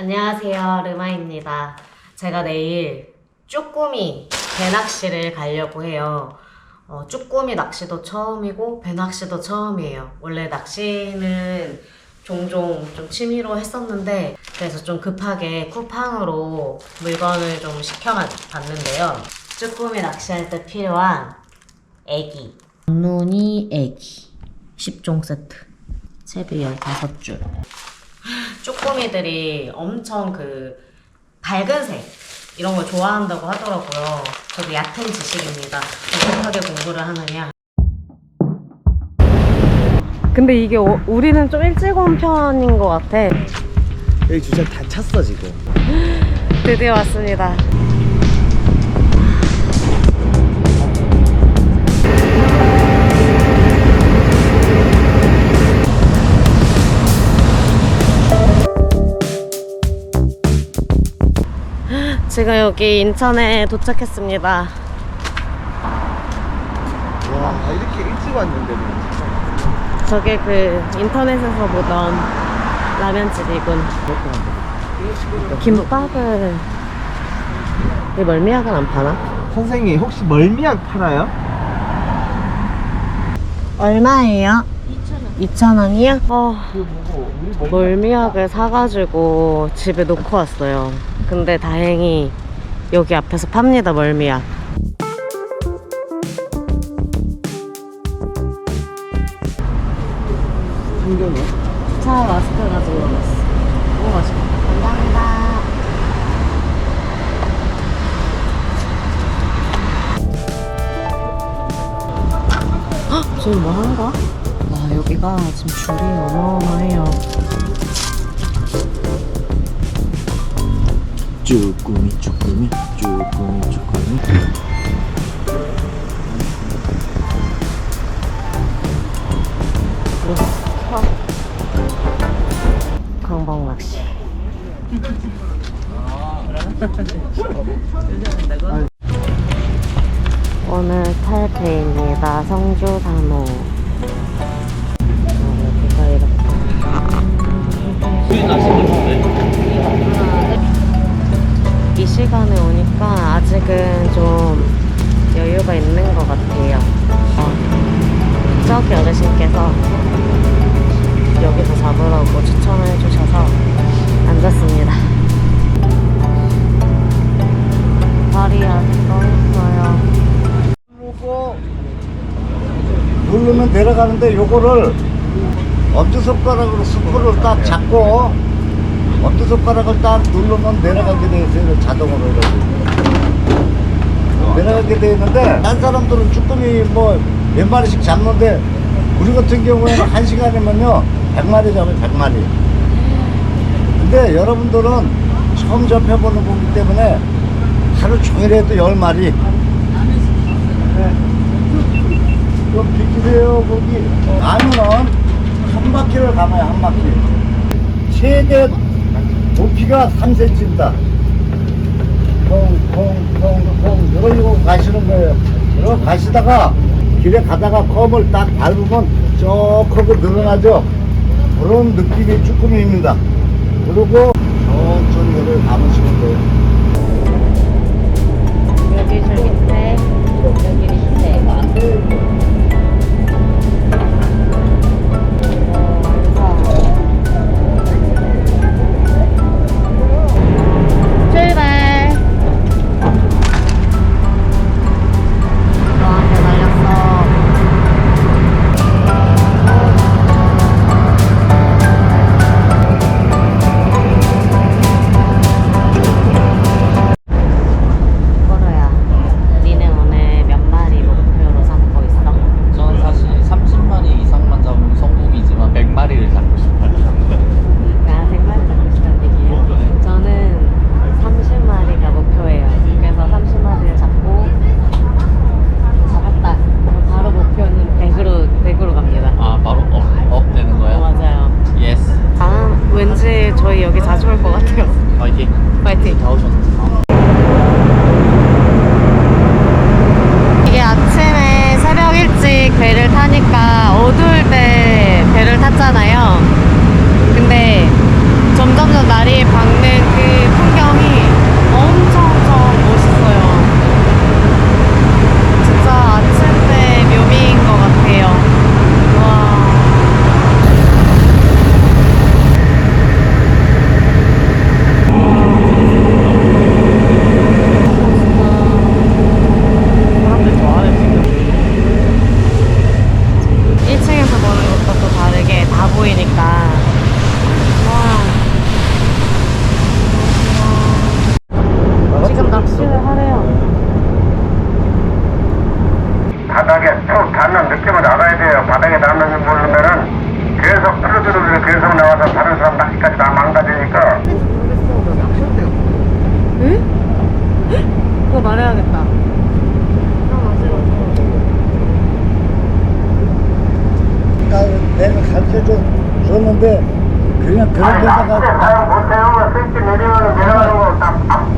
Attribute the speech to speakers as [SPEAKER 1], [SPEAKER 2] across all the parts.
[SPEAKER 1] 안녕하세요. 르마입니다. 제가 내일 쭈꾸미 배낚시를 가려고 해요. 어, 쭈꾸미 낚시도 처음이고 배낚시도 처음이에요. 원래 낚시는 종종 좀 취미로 했었는데 그래서 좀 급하게 쿠팡으로 물건을 좀 시켜봤는데요. 쭈꾸미 낚시할 때 필요한 애기 눈이 애기 10종 세트 채비 15줄 쪼꼬미들이 엄청 그 밝은 색 이런 걸 좋아한다고 하더라고요. 저도 얕은 지식입니다. 급하게 공부를 하느냐. 근데 이게 어- 우리는 좀 일찍 온 편인 것 같아.
[SPEAKER 2] 여기 주차 다 찼어 지금
[SPEAKER 1] 드디어 왔습니다. 지금 여기 인천에 도착했습니다.
[SPEAKER 2] 와 이렇게 일찍 왔는데도
[SPEAKER 1] 저게 그 인터넷에서 보던 라면집이군. 김밥을 이 멀미약은 안 파나?
[SPEAKER 2] 선생님 혹시 멀미약 팔아요?
[SPEAKER 1] 얼마예요? 2,000원. 2,000원이요? 어,
[SPEAKER 2] 그 보고 우리
[SPEAKER 1] 멀미약을 사가지고 집에 놓고 왔어요. 근데 다행히 여기 앞에서 팝니다, 멀미약.
[SPEAKER 2] 한겨네
[SPEAKER 1] 차 마스크 가지고 왔어. 너무 맛있다. 감사합니다. 헉, 지금 뭐 하는 거야? 와, 여기가 지금 줄이 어마어마해요.
[SPEAKER 2] 쭈꾸미 쭈꾸미 쭈꾸미 쭈꾸미
[SPEAKER 1] 강박 낚시. 오늘 탈 배입니다. 성주 단호. 아, 여기가 이렇게. 시간에 오니까 아직은 좀 여유가 있는 것 같아요. 어, 저기 어르신께서 여기서 잡으라고 추천을 해주셔서 앉았습니다. 발이 아직 떠있어요.
[SPEAKER 3] 누르고 누르면 내려가는데 요거를 엄지손가락으로 스크를 딱 잡고 엄지손가락을 딱 누르면 내려가게 돼 있어요 자동으로 이렇게 내려가게 돼 있는데 딴 사람들은 쭈꾸미 뭐 몇 마리씩 잡는데 우리 같은 경우에는 한 시간이면요 100마리 잡아요 100마리. 근데 여러분들은 처음 접해보는 거기 때문에 하루 종일 해도 10마리. 좀 비키세요 거기. 아니면 한 바퀴를 감아요 한 바퀴. 최대 높이가 3cm입니다. 콩콩콩콩 이러고 가시는 거예요. 이러고 가시다가 길에 가다가 컵을 딱 밟으면 저 컵이 늘어나죠. 그런 느낌의 쭈꾸미입니다. 그리고 천천히 이를 감으시면 돼요.
[SPEAKER 1] 여기 줄 밑에, 여기 밑에. 자주 올 것 같아요. 파이팅. 파이팅. 다 오셨어. 바닥에 툭
[SPEAKER 4] 닿는 느낌을 알아야 돼요. 바닥에 닿는지 모르면은 계속
[SPEAKER 1] 풀어들어서 계속 나와서 다른 사람 낚시까지 다 망가지니까. 응? 그거 말해야겠다. 아, 그러니까 내가 가르쳐 줬는데 그냥 그런
[SPEAKER 4] 데다가 앞으로 가요
[SPEAKER 1] 못해요. 스위치
[SPEAKER 4] 내려가는 내려가는 거딱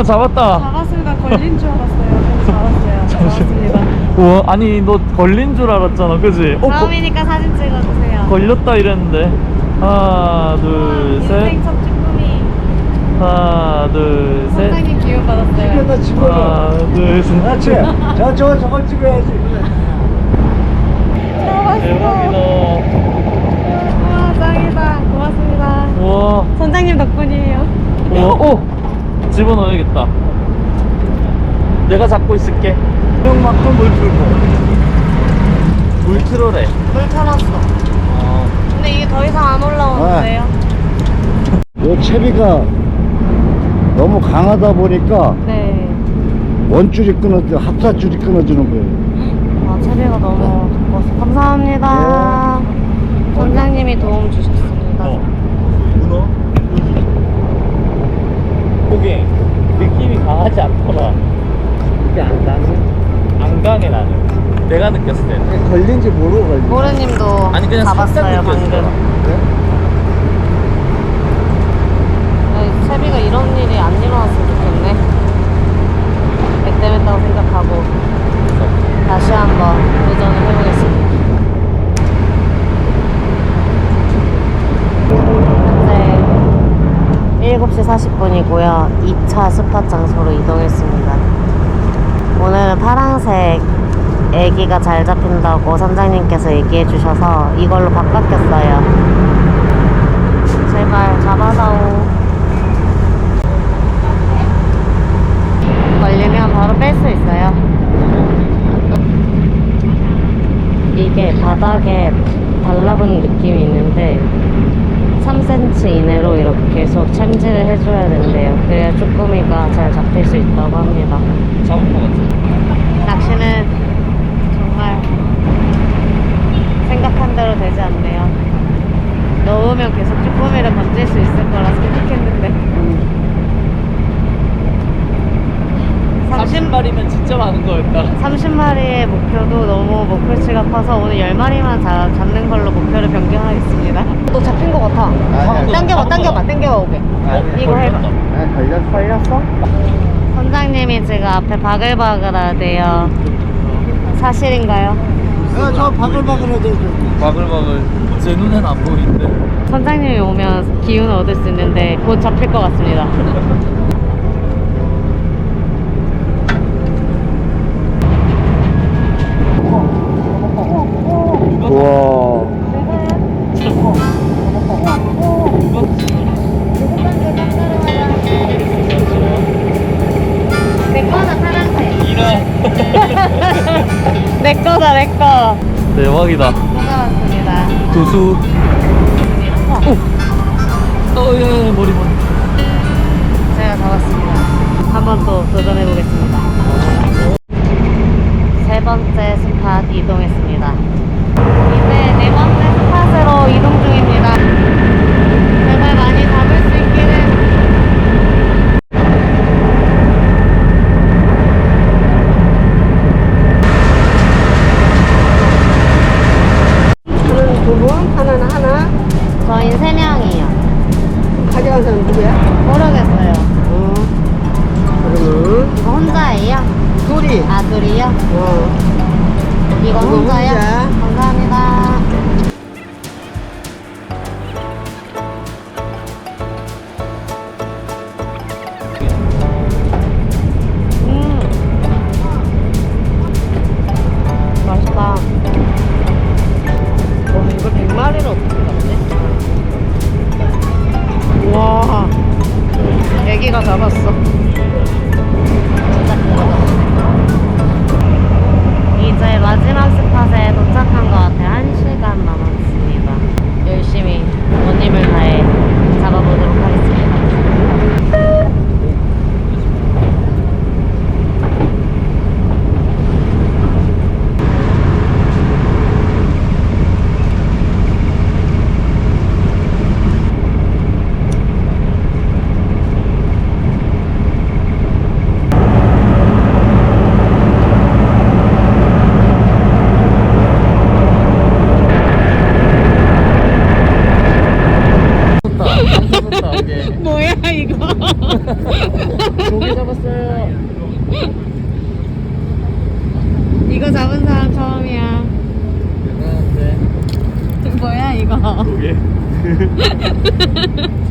[SPEAKER 4] 어
[SPEAKER 5] 잡았다
[SPEAKER 1] 잡았습니다. 걸린 줄 알았어요. 그래서 잡았어요. 잡았습니다.
[SPEAKER 5] 우와 아니 너 걸린 줄 알았잖아 그지? 어, 거-
[SPEAKER 1] 다음이니까 사진 찍어주세요.
[SPEAKER 5] 걸렸다 이랬는데 하나 둘셋
[SPEAKER 1] 인생 첫 쭈꾸미.
[SPEAKER 5] 하나 둘셋
[SPEAKER 1] 상당히 기운 받았어요.
[SPEAKER 3] 집에다 집어넣어.
[SPEAKER 5] 하나 둘셋
[SPEAKER 3] 그렇지. 저, 저, 저걸 찍어야지.
[SPEAKER 5] 대박이다
[SPEAKER 1] 우와 짱이다. 고맙습니다.
[SPEAKER 5] 우와
[SPEAKER 1] 선장님 덕분이에요.
[SPEAKER 5] 우와 오 집어넣어야겠다 내가 잡고 있을게
[SPEAKER 3] 형만큼 물 풀고.
[SPEAKER 5] 물 틀어래
[SPEAKER 1] 물 털었어.
[SPEAKER 5] 어.
[SPEAKER 1] 근데 이게 더 이상 안 올라오는데요?
[SPEAKER 3] 요 채비가 너무 강하다 보니까
[SPEAKER 1] 네.
[SPEAKER 3] 원줄이 끊어져, 합사줄이 끊어지는 거예요.
[SPEAKER 1] 아, 채비가 너무 두꺼워서. 감사합니다. 선장님이 도움 주셨습니다.
[SPEAKER 5] 어. 문어? 그게 느낌이 강하지 않더라
[SPEAKER 2] 이게 안 가네.
[SPEAKER 5] 안 강해 나는 내가 느꼈을 때
[SPEAKER 2] 걸린지 모르고 걸린.
[SPEAKER 1] 모르님도
[SPEAKER 5] 아니 그냥 살짝
[SPEAKER 1] 방금.
[SPEAKER 5] 느꼈더라
[SPEAKER 1] 네, 채비가 이런 일이 안 일어났으면 좋겠네. 백대했다고 생각하고 다시 한번 10시 40분이고요. 2차 스팟 장소로 이동했습니다. 오늘은 파란색 애기가 잘 잡힌다고 선장님께서 얘기해 주셔서 이걸로 바꿨겠어요. 제발 잡아다오. 걸리면 바로 뺄 수 있어요. 이게 바닥에 달라붙는 느낌이 있는데 3cm 이내로 이렇게 계속 참지를 해줘야 된대요. 그래야 쭈꾸미가 잘 잡힐 수 있다고 합니다.
[SPEAKER 5] 잡은 거 같아
[SPEAKER 1] 낚시는 정말 생각한 대로 되지 않네요. 넣으면 계속 쭈꾸미를 건질 수 있을 거라 생각했는데 30,
[SPEAKER 5] 30마리면 진짜 많은 거였다
[SPEAKER 1] 30마리의 목표도 너무 목표치가 커서 오늘 10마리만 잡는 걸로 목표를 변경하겠습니다. 또 잡힌 것 같아.
[SPEAKER 3] 아니,
[SPEAKER 1] 당겨봐, 당겨봐, 당겨봐, 오게.
[SPEAKER 3] 아니,
[SPEAKER 1] 이거 해봐.
[SPEAKER 2] 아, 걸렸어.
[SPEAKER 1] 걸렸어? 선장님이 지금 앞에 바글바글하대요. 사실인가요?
[SPEAKER 3] 야, 저 바글바글해져.
[SPEAKER 5] 바글바글 제 눈엔 안 보이는데
[SPEAKER 1] 선장님이 오면 기운을 얻을 수 있는데 곧 잡힐 것 같습니다.
[SPEAKER 5] 대박이다
[SPEAKER 1] 왔습니다.
[SPEAKER 5] 두수 어예 머리 머리
[SPEAKER 1] 제가 잡았습니다. 한번 또 도전해 보겠습니다. 세 번째 스팟 이동했습니다. 이제 네 번째 스팟으로 이동 중입니다. 제발 많이 잡을 수 있기를.
[SPEAKER 6] 하나는 두 분, 하나는 하나.
[SPEAKER 1] 저희는 세 명이요.
[SPEAKER 6] 가져간 사람 누구야?
[SPEAKER 1] 모르겠어요.
[SPEAKER 6] 어. 그러면
[SPEAKER 1] 이거 혼자예요?
[SPEAKER 6] 둘이.
[SPEAKER 1] 아 둘이요?
[SPEAKER 6] 어.
[SPEAKER 1] 이거
[SPEAKER 6] 이거
[SPEAKER 1] 혼자요?
[SPEAKER 6] 혼자.
[SPEAKER 1] 감사합니다.
[SPEAKER 5] 조개 잡았어요.
[SPEAKER 1] 이거 잡은 사람 처음이야.
[SPEAKER 5] 대단한데.
[SPEAKER 1] 뭐야 이거?
[SPEAKER 5] 조개.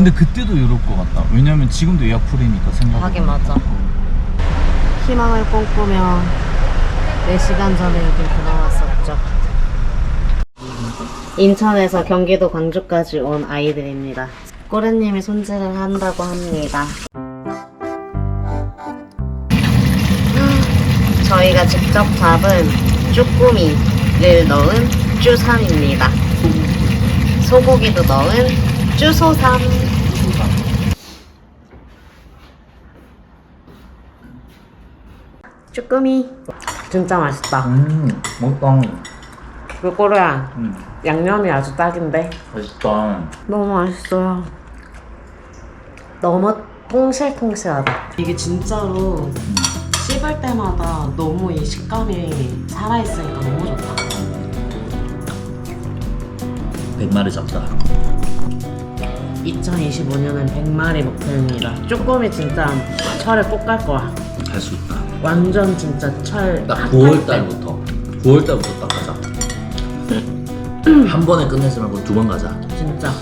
[SPEAKER 5] 근데 그때도 이럴 것 같다. 왜냐면 지금도 예약 풀이니까 생각.
[SPEAKER 1] 하긴 맞아. 희망을 꿈꾸며 4시간 전에 여기 들어왔었죠. 인천에서 경기도 광주까지 온 아이들입니다. 꼬레님이 손질을 한다고 합니다. 저희가 직접 잡은 쭈꾸미를 넣은 쭈삼입니다. 소고기도 넣은 쭈소삼. 쭈꾸미. 진짜 맛있다.
[SPEAKER 5] 음, 먹방.
[SPEAKER 1] 그 꼬레야.
[SPEAKER 5] 음,
[SPEAKER 1] 양념이 아주 딱인데.
[SPEAKER 5] 맛있다.
[SPEAKER 1] 너무 맛있어요. 너무 통실통실하다. 이게 진짜로 씹을 때마다 너무 이 식감이 살아있으니까 너무 좋다.
[SPEAKER 5] 100마리 잡다.
[SPEAKER 1] 2025년은 100마리 목표입니다. 쭈꾸미 진짜 철에 꼭 갈 거야.
[SPEAKER 5] 할 수 있다.
[SPEAKER 1] 완전 진짜 철.
[SPEAKER 5] 딱
[SPEAKER 1] 핫할
[SPEAKER 5] 9월
[SPEAKER 1] 때.
[SPEAKER 5] 달부터. 9월 달부터 딱 가자. 한 번에 끝내지 말고 두 번 가자.
[SPEAKER 1] 진짜.